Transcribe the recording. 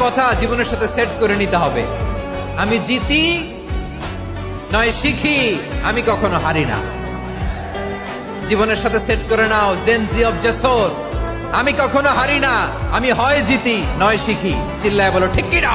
কথা জীবনের সাথে সেট করে নিতে হবে। আমি জিতি, নয় শিখি, আমি কখনো হারি না। জীবনের সাথে সেট করে নাও জেনজি অফ জেসোর আমি কখনো হারি না, আমি হয় জিতি, নয় শিখি। চিল্লায় বলো ঠিক কি না।